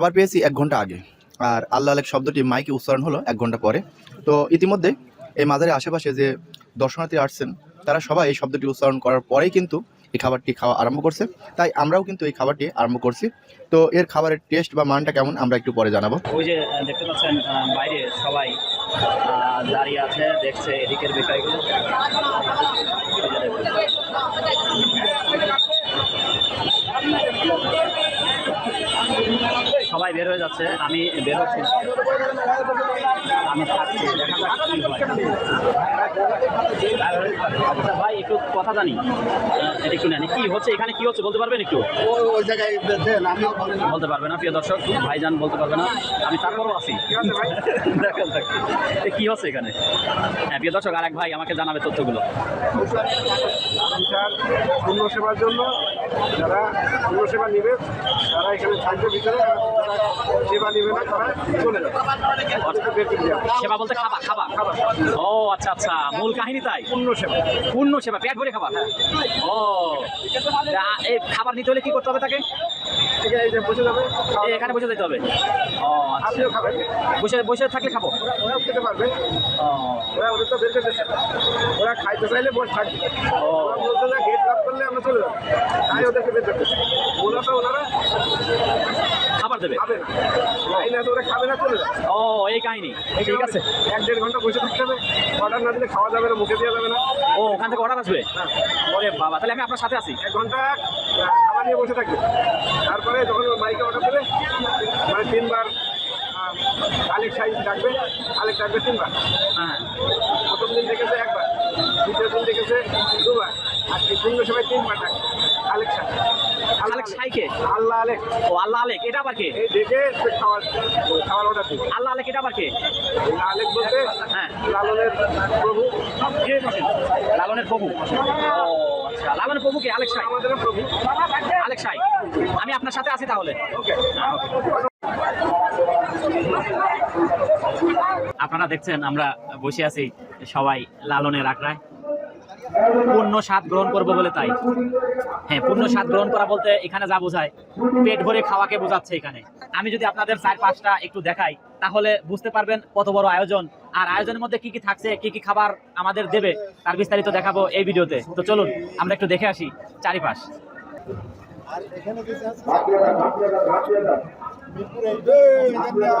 খাবার পেয়েছি এক ঘণ্টা আগে। আর আল্লাহ আলেক শব্দটি মাইকে উচ্চারণ হলো এক ঘণ্টা পরে। তো ইতিমধ্যে এই মাজারের আশেপাশে যে দর্শনার্থী আসছেন, তারা সবাই এই শব্দটি উচ্চারণ করার পরেই কিন্তু এই খাবারটি খাওয়া আরম্ভ করছে। তাই আমরাও কিন্তু এই খাবারটি আরম্ভ করছি। তো এর খাবারের টেস্ট বা মানটা কেমন, আমরা একটু পরে জানাব। ওই যে দেখতে পাচ্ছেন বাইরে সবাই দাঁড়িয়ে আছে, দেখছে এদিকের বিষয়গুলো। সবাই বের হয়ে যাচ্ছে আমি বের হচ্ছি আমি থাকছি হয় আচ্ছা ভাই একটু কথা জানি এটা একটু নেন কি হচ্ছে এখানে কি হচ্ছে বলতে পারবেন একটু ওই জায়গায় বলতে পারবে না প্রিয় দর্শক ভাইজান বলতে পারবে না আমি তারপরও আছি দেখেন দেখেন। কি হচ্ছে এখানে হ্যাঁ প্রিয় দর্শক আর এক ভাই আমাকে জানাবে তথ্যগুলো পূর্ণ সেবার জন্য যারা অন্য সেবা নেবে তারা এখানে থাকবে ভিতরে সেবা নেবে না তারা চলে যাবে। সেবা বলতে খাবার খাবার? খাবার। ও আচ্ছা আচ্ছা। মূল কাহিনী তাই? পূর্ণ সেবা। পূর্ণ সেবা পেট ভরে খাবার? ও। এই খাবার নিতে হলে কি করতে হবে তাকে? ঠিক আছে যে বসে যাবে। এখানে বসে যেতে হবে? ও আচ্ছা। আপনিও খাবেন। বসে বসে থাকলে খাব? ওরাও খেতে পারবে। ও। ওরা ওদের তো বের করতেছে। ওরা খাইতে চাইলে বসে থাকবে। ওরা বলতে গেট লক করলে আমরা চলে যাব। তাই ওদেরকে বের করতেছে। ওরা তো ওনারা খাবার দেবে? খাবে না। লাইন আছে ওরা খাবে না চলে যাবে। ও এই কাহিনী। ঠিক আছে। এক দেড় ঘণ্টা বসে থাকতে হবে। অর্ডার না দিলে খাওয়া যাবে না মুখে দেওয়া যাবে না। ও ওখান থেকে অর্ডার আসবে? হ্যাঁ। ওরে বাবা তাহলে আমি আপনার সাথে আছি। এক ঘণ্টা আহ, নিয়ে বসে থাকবে। তারপরে যখন ওর মাইকে অর্ডার দেবে মানে তিনবার আলেক সাইজ ডাকবে আলেক ডাকবে তিনবার। হ্যাঁ। প্রথম দিন দেখেছে একবার দ্বিতীয় দিন দেখেছে দুবার আর পূর্ণ সময় তিনবার ডাকবে আলেক সাইজ আলেক সাইকে আল্লাহ আলেক। ও আল্লাহ আলেক এটা আবার কে? এই সে খাবার খাবার অর্ডার দিবে আল্লাহ আলেক এটা আবার কে? আলেক বলতে হ্যাঁ। লালনের প্রভু। লালনের প্রভু। আচ্ছা লালনের প্রভু কি? আলেক সাই। আমি আপনার সাথে আছি তাহলে। আপনারা দেখছেন, আমরা বসে আছি সবাই লালনের আখড়ায়। পূর্ণ স্বাদ গ্রহণ করব বলে তাই হ্যাঁ পূর্ণ স্বাদ গ্রহণ করা বলতে এখানে যা বোঝায় পেট ভরে খাওয়াকে বোঝাচ্ছে এখানে আমি যদি আপনাদের চার পাঁচটা একটু দেখাই তাহলে বুঝতে পারবেন কত বড় আয়োজন আর আয়োজনের মধ্যে কি কি থাকছে কি কি খাবার আমাদের দেবে তার বিস্তারিত দেখাবো এই ভিডিওতে তো চলুন আমরা একটু দেখে আসি চারিপাশ দেন দেন দেন দেন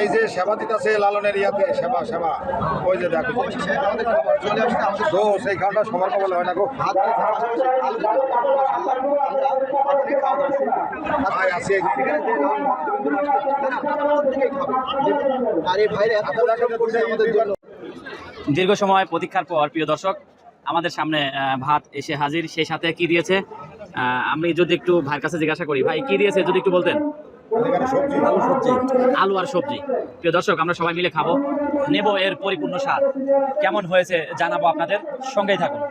এই যে সেবা দিতেছে লালনের ইয়াতে, সেবা সেবা। ওই যে দেখো সেই খাওয়াটা সবার কবলে হয় না গো। দীর্ঘ সময় প্রতীক্ষার পর, প্রিয় দর্শক, আমাদের সামনে ভাত এসে হাজির। সেই সাথে কি দিয়েছে? আমি যদি একটু ভাইয়ের কাছে জিজ্ঞাসা করি, ভাই, কি দিয়েছে? যদি একটু বলতেন। আলু সবজি আলু আর সবজি। প্রিয় দর্শক আমরা সবাই মিলে খাব। নেব এর পরিপূর্ণ স্বাদ। কেমন হয়েছে জানাব আপনাদের। সঙ্গেই থাকুন।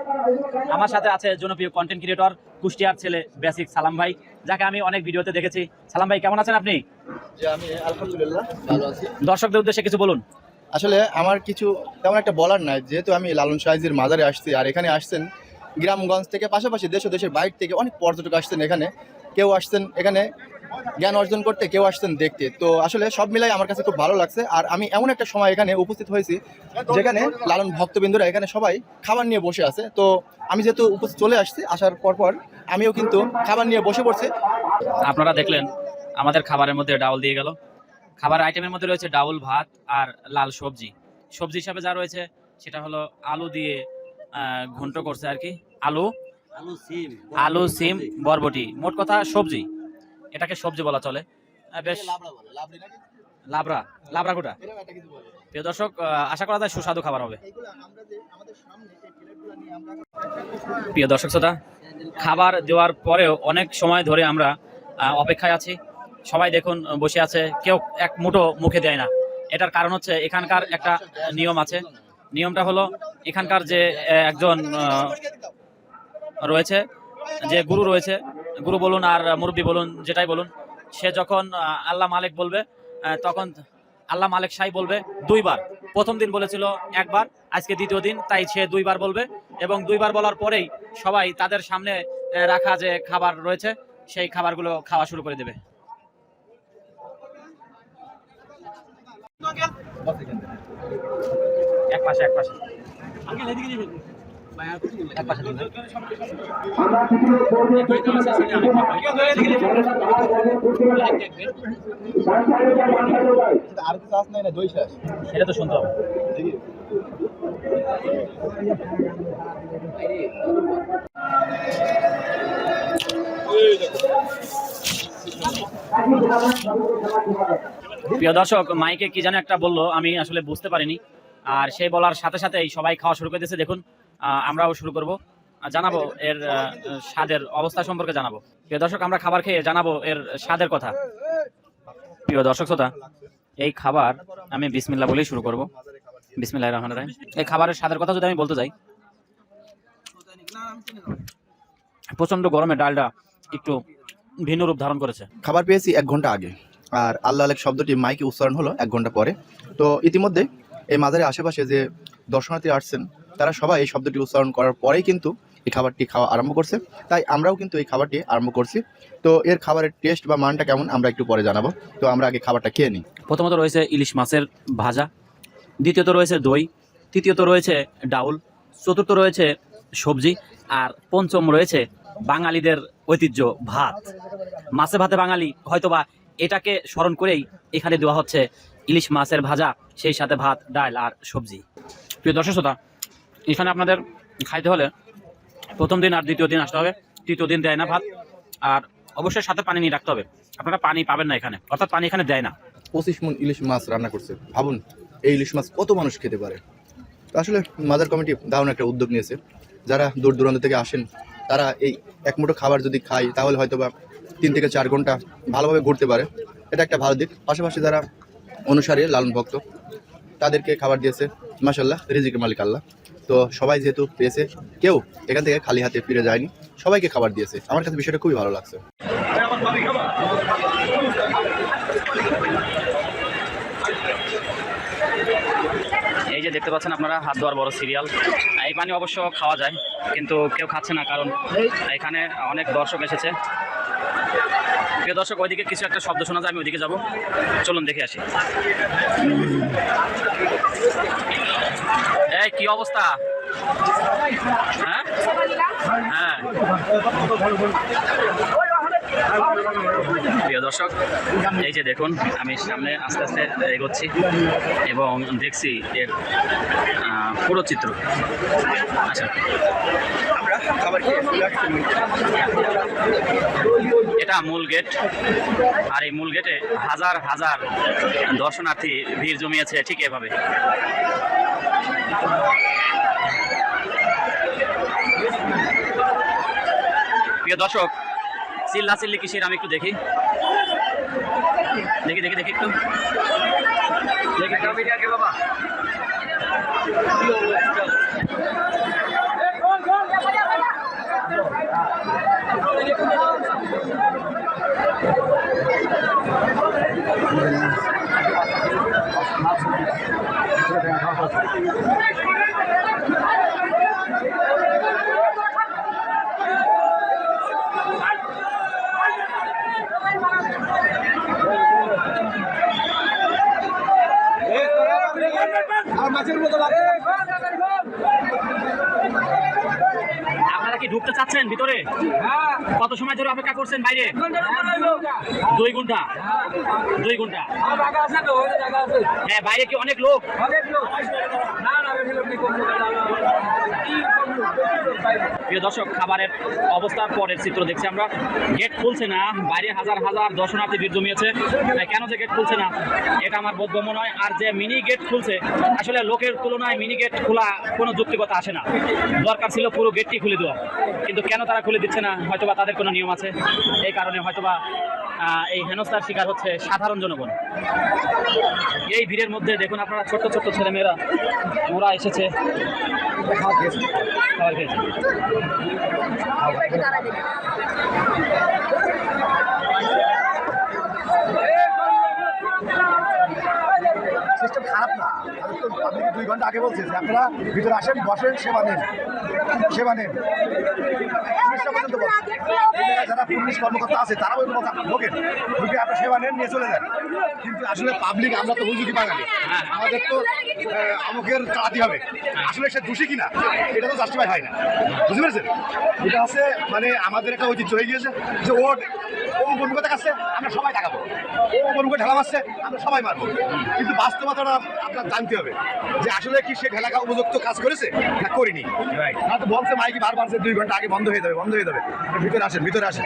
আমার সাথে আছে জনপ্রিয় কন্টেন্ট ক্রিয়েটর কুষ্টিয়ার ছেলে বেসিক সালাম ভাই যাকে আমি অনেক ভিডিওতে দেখেছি। সালাম ভাই কেমন আছেন আপনি? যে আমি আলহামদুলিল্লাহ ভালো আছি। দর্শকদের উদ্দেশ্যে কিছু বলুন। আসলে আমার কিছু তেমন একটা বলার নাই যেহেতু আমি লালন সাইজির মাজারে আসছি আর এখানে আসছেন গ্রামগঞ্জ থেকে পাশাপাশি দেশ ও দেশের বাইরে থেকে অনেক পর্যটক আসছেন এখানে। কেউ আসছেন এখানে জ্ঞান অর্জন করতে কেউ আসছেন দেখতে। তো আসলে সব মিলাই আমার কাছে খুব ভালো লাগছে। আর আমি এমন একটা সময় এখানে উপস্থিত হয়েছি যেখানে লালন ভক্তবিন্দুরা এখানে সবাই খাবার নিয়ে বসে আছে। তো আমি যেহেতু উপস্থিত চলে আসছি আসার পর পর আমিও কিন্তু খাবার নিয়ে বসে পড়ছি। আপনারা দেখলেন আমাদের খাবারের মধ্যে ডাউল দিয়ে গেল। খাবার আইটেমের মধ্যে রয়েছে ডাউল ভাত আর লাল সবজি। সবজি হিসাবে যা রয়েছে সেটা হলো আলু দিয়ে ঘন্ট করছে আর কি। আলু? আলু সিম আলু সিম বরবটি। মোট কথা সবজি। এটাকে সবজি বলা চলে। বেশ। লাবড়া লাবড়া গোটা প্রিয় দর্শক আশা করা যায় সুস্বাদু খাবার হবে। প্রিয় দর্শক শ্রোতা খাবার দেওয়ার পরেও অনেক সময় ধরে আমরা অপেক্ষায় আছি। সবাই দেখুন বসে আছে। কেউ এক মুঠো মুখে দেয় না। এটার কারণ হচ্ছে এখানকার একটা নিয়ম আছে। নিয়মটা হলো এখানকার যে একজন রয়েছে যে গুরু রয়েছে গুরু বলুন আর মুরব্বী বলুন, যেটাই বলুন, সে যখন আল্লাহ মালিক বলবে তখন আল্লাহ মালিক সাই বলবে দুইবার। প্রথম দিন বলেছিল একবার, আজকে দ্বিতীয় দিন, তাই সে দুইবার বলবে এবং দুইবার বলার পরেই সবাই তাদের সামনে রাখা যে খাবার রয়েছে, সেই খাবারগুলো খাওয়া শুরু করে দেবে। এক পাশে এক পাশে। প্রিয় দর্শক, মাইকে কি যেন একটা বলল, আমি আসলে বুঝতে পারিনি। আর সেই বলার সাথে সাথেই সবাই খাওয়া শুরু করে দিয়েছে। দেখুন আমরাও শুরু করব। জানাব এর স্বাদের অবস্থা সম্পর্কে জানাব। প্রিয় দর্শক, আমরা খাবার খেয়ে জানাব এর স্বাদের কথা। প্রিয় দর্শক, শ্রোতা, এই খাবার আমি বিসমিল্লা বলেই শুরু করব। বিসমিল্লাহ রহমান রায় এই খাবারের স্বাদের কথা যদি আমি বলতে চাই প্রচণ্ড গরমে ডালটা একটু ভিন্ন রূপ ধারণ করেছে। খাবার পেয়েছি এক ঘণ্টা আগে। আর আল্লাহ আলেক শব্দটি মাইকে উচ্চারণ হলো এক ঘণ্টা পরে। তো ইতিমধ্যে এই মাজারের আশেপাশে যে দর্শনার্থী আসছেন তারা সবাই এই শব্দটি উচ্চারণ করার পরেই কিন্তু এই খাবারটি খাওয়া আরম্ভ করছে। তাই আমরাও কিন্তু এই খাবারটি আরম্ভ করছি। তো এর খাবারের টেস্ট বা মানটা কেমন আমরা একটু পরে জানাব। তো আমরা আগে খাবারটা খেয়ে নিই। প্রথমত রয়েছে ইলিশ মাছের ভাজা, দ্বিতীয়ত রয়েছে দই, তৃতীয়ত রয়েছে ডাউল, চতুর্থ রয়েছে সবজি, আর পঞ্চম রয়েছে বাঙালিদের ঐতিহ্য ভাত। মাছে ভাতে বাঙালি হয়তোবা এটাকে স্মরণ করেই এখানে দেওয়া হচ্ছে ইলিশ মাছের ভাজা, সেই সাথে ভাত, ডাল আর সবজি। প্রিয় দর্শক শ্রোতা এখানে আপনাদের খাইতে হলে প্রথম দিন আর দ্বিতীয় দিন আসতে হবে। তৃতীয় দিন দেয় না ভাত। আর অবশ্যই সাথে পানি নিয়ে রাখতে হবে। আপনারা পানি পাবেন না এখানে। অর্থাৎ পানি এখানে দেয় না। পঁচিশ মন ইলিশ মাছ রান্না করছে। ভাবুন, এই ইলিশ মাছ কত মানুষ খেতে পারে? আসলে মাদার কমিটি দারুণ একটা উদ্যোগ নিয়েছে। যারা দূর দূরান্ত থেকে আসেন, তারা এই এক মুঠো খাবার যদি খায়, তাহলে হয়তো বা তিন থেকে চার ঘণ্টা ভালোভাবে ঘুরতে পারে। এটা একটা ভালো দিক। পাশাপাশি যারা অনুসারী, লালন ভক্ত, তাদেরকে খাবার দিয়েছে মাসাল্লাহ রিজিকের মালিক আল্লাহ। তো সবাই যেহেতু পেয়েছে, কেউ এখান থেকে খালি হাতে ফিরে যায়নি, সবাইকে খাবার দিয়েছে। আমার কাছে বিষয়টা খুবই ভালো লাগছে। এই যে দেখতে পাচ্ছেন আপনারা, হাত ধোয়ার বড় সিরিয়াল এই পানি অবশ্য খাওয়া যায়, কিন্তু কেউ খাচ্ছে না, কারণ এখানে অনেক দর্শক এসেছে। প্রিয় দর্শক, ওইদিকে কিছু একটা শব্দ শোনা যায়, আমি ওইদিকে যাব। চলুন, দেখে আসি। এই কি অবস্থা? হ্যাঁ? হ্যাঁ। প্রিয় দর্শক এই যে দেখুন আমি সামনে আস্তে আস্তে এগোচ্ছি এবং দেখছি এর পুরো চিত্র। আচ্ছা। এটা মূল গেট। আর এই মূল গেটে হাজার হাজার দর্শনার্থী ভিড় জমিয়েছে ঠিক এভাবে। প্রিয় দর্শক চিল্লা চিল্লি কিসের আমি একটু দেখি। দেখি দেখি দেখি একটু। দেখি বাবা আপনারা কি ঢুকতে চাচ্ছেন ভিতরে? কত সময় ধরে অপেক্ষা করছেন বাইরে? দুই ঘণ্টা। দুই ঘণ্টা। হ্যাঁ বাইরে কি অনেক লোক? প্রিয় দর্শক, খাবারের অবস্থার পরের চিত্র দেখছি আমরা। গেট খুলছে না, বাইরে হাজার হাজার দর্শনার্থী ভিড় জমিয়েছে। কেন যে গেট খুলছে না? এটা আমার বোধগম্য নয়। আর যে মিনি গেট খুলছে, আসলে লোকের তুলনায় মিনি গেট খোলা কোনো যুক্তিগত আসে না। দরকার ছিল পুরো গেটটি খুলে দেওয়া। কিন্তু কেন তারা খুলে দিচ্ছে না? হয়তোবা তাদের কোনো নিয়ম আছে। এই কারণে হয়তোবা এই হেনস্থার শিকার হচ্ছে সাধারণ জনগণ এই ভিড়ের মধ্যে দেখুন আপনারা ছোট্ট ছোট্ট ছেলেমেয়েরা ওরা এসেছে সিস্টেম খারাপ না আপনাকে দুই ঘণ্টা আগে বলছি যে আপনারা ভিতরে আসেন, বসেন, সেবা নেন। সেবা নেন। পর্যন্ত। যারা পুলিশ কর্মকর্তা আছে তারা ওই কথা ঢোকেন ঢুকে আপনার সেবা নেন, নিয়ে চলে যান। কিন্তু আসলে পাবলিক আমরা তো হুজুকি বাঙালি। আমাদের তো আমুকের কাটি হবে। আসলে সে দোষী কিনা, এটা তো জাস্টিফাই হয় না। বুঝতে পেরেছেন? এটা আছে মানে আমাদের একটা ঐতিহ্য হয়ে গিয়েছে যে ও বন্ধুকে দেখাচ্ছে আমরা সবাই দেখাবো ও বন্ধুকে ঢেলা মারছে, আমরা সবাই মারবো। কিন্তু বাস্তবতাটা আপনার জানতে হবে। যে আসলে কি সে ঢেলা উপযুক্ত কাজ করেছে? না করিনি। না তো বলছে মাইকি বারবার যে দুই ঘণ্টা আগে বন্ধ হয়ে যাবে বন্ধ হয়ে যাবে। ভিতরে আসেন ভিতরে আসেন।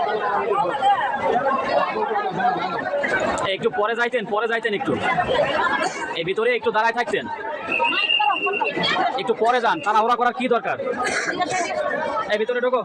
একটু পরে যাইতেন পরে যাইতেন একটু। এই ভিতরে একটু দাঁড়ায় থাকতেন। একটু পরে যান, তাড়াহুড়া করার কি দরকার? এই ভিতরে ঢোকো।